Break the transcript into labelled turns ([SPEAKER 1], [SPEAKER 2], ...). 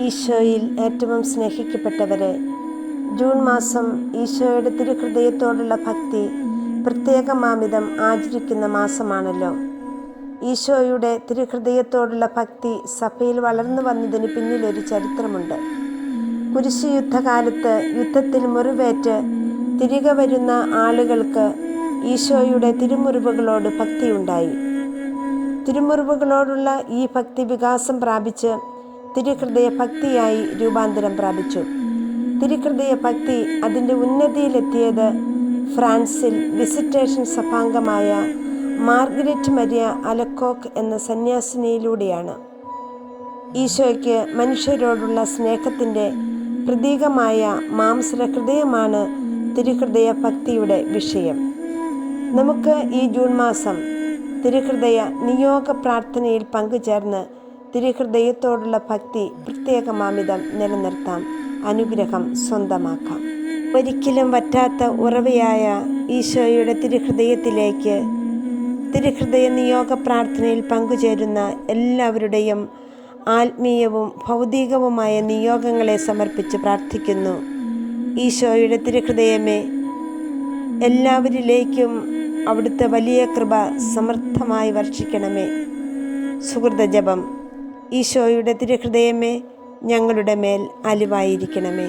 [SPEAKER 1] ഈശോയിൽ ഏറ്റവും സ്നേഹിക്കപ്പെട്ടവരെ. ജൂൺ മാസം ഈശോയുടെ തിരുഹൃദയത്തോടുള്ള ഭക്തി പ്രത്യേകമാമിതം ആചരിക്കുന്ന മാസമാണല്ലോ. ഈശോയുടെ തിരുഹൃദയത്തോടുള്ള ഭക്തി സഭയിൽ വളർന്നു വന്നതിന് പിന്നിലൊരു ചരിത്രമുണ്ട്. കുരിശ് യുദ്ധകാലത്ത് യുദ്ധത്തിൽ മുറിവേറ്റ് തിരികെ വരുന്ന ആളുകൾക്ക് ഈശോയുടെ തിരുമുറിവുകളോട് ഭക്തിയുണ്ടായി. തിരുമുറിവുകളോടുള്ള ഈ ഭക്തി വികാസം പ്രാപിച്ച് തിരുഹൃദയ ഭക്തിയായി രൂപാന്തരം പ്രാപിച്ചു. തിരുഹൃദയ ഭക്തി അതിന്റെ ഉന്നതിയിലെത്തിയത് ഫ്രാൻസിൽ വിസിറ്റേഷൻ സഭാംഗമായ മാർഗരറ്റ് മരിയ അലക്കോക്ക് എന്ന സന്യാസിനിയിലൂടെയാണ്. ഈശോയ്ക്ക് മനുഷ്യരോടുള്ള സ്നേഹത്തിന്റെ പ്രതീകമായ മാംസര ഹൃദയമാണ് തിരുഹൃദയ ഭക്തിയുടെ വിഷയം. നമുക്ക് ഈ ജൂൺ മാസം തിരുഹൃദയ നിയോഗ പ്രാർത്ഥനയിൽ പങ്കുചേർന്ന് തിരുഹൃദയത്തോടുള്ള ഭക്തി പ്രത്യേകമാമിതം നിലനിർത്താം. അനുഗ്രഹം സ്വന്തമാക്കാം. ഒരിക്കലും വറ്റാത്ത ഉറവയായ ഈശോയുടെ തിരുഹൃദയത്തിലേക്ക് തിരുഹൃദയ നിയോഗ പ്രാർത്ഥനയിൽ പങ്കുചേരുന്ന എല്ലാവരുടെയും ആത്മീയവും ഭൗതികവുമായ നിയോഗങ്ങളെ സമർപ്പിച്ച് പ്രാർത്ഥിക്കുന്നു. ഈശോയുടെ തിരുഹൃദയമേ എല്ലാവരിലേക്കും അവിടുത്തെ വലിയ കൃപ സമർത്ഥമായി വർഷിക്കണമേ. സുഹൃത ജപം ഈശോയുടെ തിരുഹൃദയമേ ഞങ്ങളുടെ മേൽ അലിവായിരിക്കണമേ.